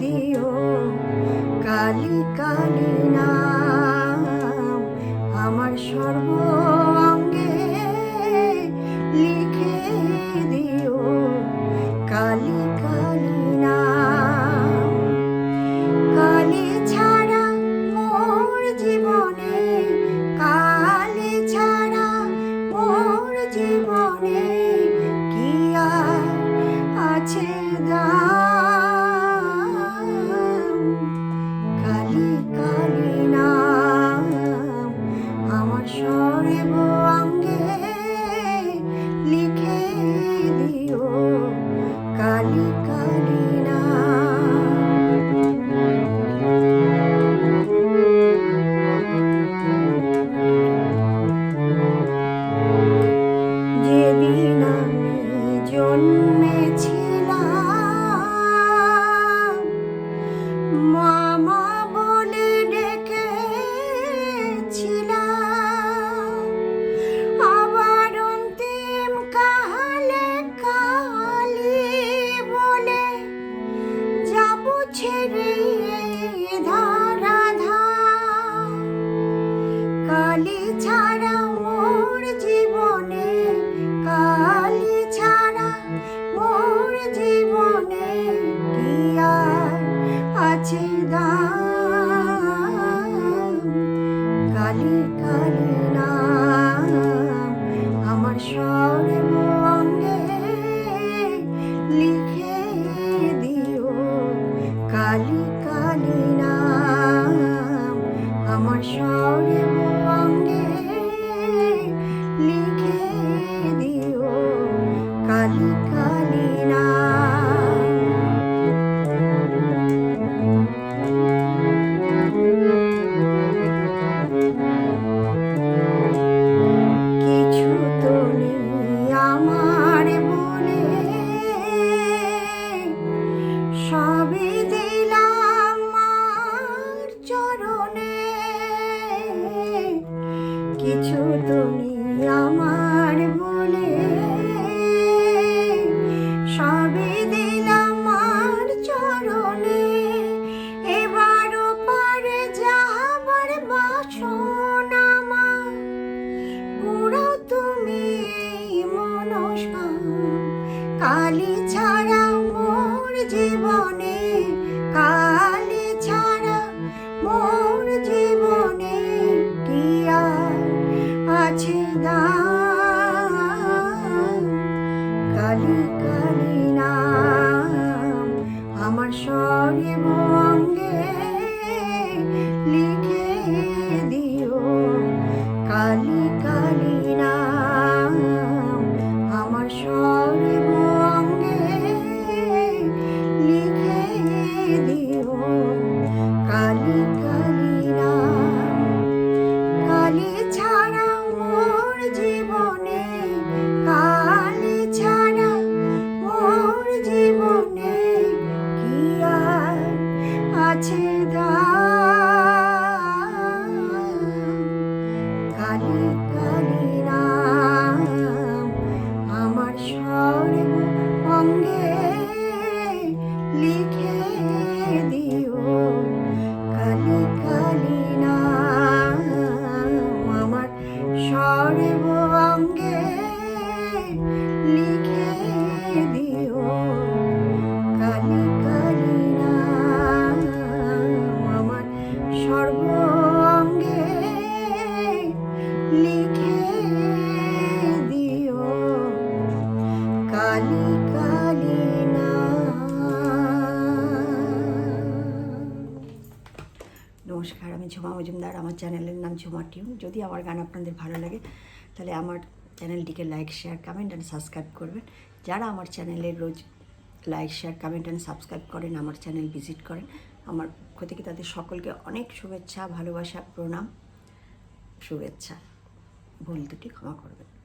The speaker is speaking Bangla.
দিও। কালি কালি নাম, আমার সর্ব অঙ্গে লিখে দিও। কালি কালি নাম, কালি ছাড়া মোর জীবনে, কালি ছাড়া মোর জীবনে কিয়া আছে দা যাচ্ছে রে ধারা ধার কালি ছাড়া মোর জীবনে, কালি ছাড়া মোর জীবনে কি আর আছে দাম? কালি কালি না দিও কালী 那 die. নমস্কার, আমি ঝুমা মজুমদার। আমার চ্যানেলের নাম ঝুমা টিউ যদি আমার গান আপনাদের ভালো লাগে, তাহলে আমার চ্যানেলটিকে like, share, comment and subscribe করবেন। যারা আমার চ্যানেলের রোজ like, share, comment and subscribe করেন, আমার চ্যানেল ভিজিট করেন, আমার পক্ষ থেকে তাদের সকলকে অনেক শুভেচ্ছা, ভালোবাসা, প্রণাম, শুভেচ্ছা। ভুল দুটি ক্ষমা করবেন।